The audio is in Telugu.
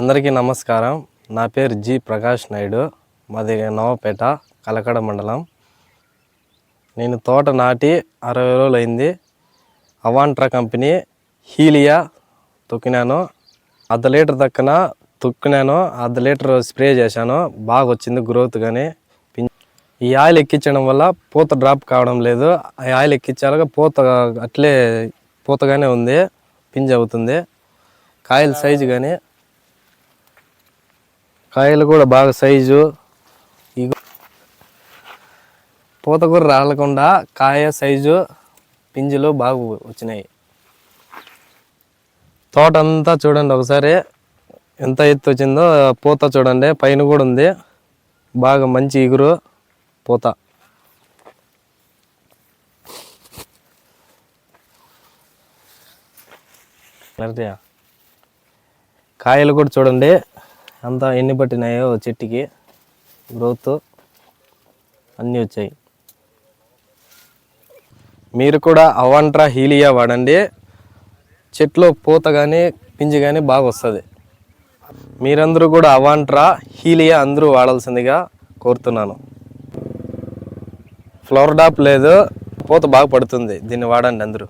అందరికీ నమస్కారం. నా పేరు జి ప్రకాష్ నాయుడు. మాది నవపేట కలకడ మండలం. నేను తోట నాటి అరవై రోజులు అయింది. అవాంట్రా కంపెనీ హీలియా తొక్కినాను. అర్ధ లీటర్ దక్కన తొక్కినాను. అర్ధ లీటర్ స్ప్రే చేశాను. బాగా వచ్చింది గ్రోత్ కానీ ఈ ఆయిల్ ఎక్కించడం వల్ల పూత డ్రాప్ కావడం లేదు. ఆ ఆయిల్ ఎక్కించాక పూత అట్లే పూతగానే ఉంది. పింజ్ అవుతుంది. కాయల సైజు కానీ కాయలు కూడా బాగా సైజు. ఇగో. పూత కూడా రాలకుండా కాయ సైజు పింజులు బాగా వచ్చినాయి. తోట అంతా చూడండి ఒకసారి. ఎంత ఎత్తు వచ్చిందో పూత చూడండి. పైన కూడా ఉంది. బాగా మంచి ఇగురు పూత. కాయలు కూడా చూడండి. అంతా ఎన్ని పట్టినాయో చెట్టుకి గ్రోత్ అన్నీ వచ్చాయి. మీరు కూడా అవాంట్రా హీలియా వాడండి. చెట్లు పూత కానీ పింజి కానీ బాగా వస్తుంది. మీరందరూ కూడా అవాంట్రా హీలియా అందరూ వాడాల్సిందిగా కోరుతున్నాను. ఫ్లవర్ డాప్ లేదు పూత బాగా పడుతుంది దీన్ని వాడండి అందరూ.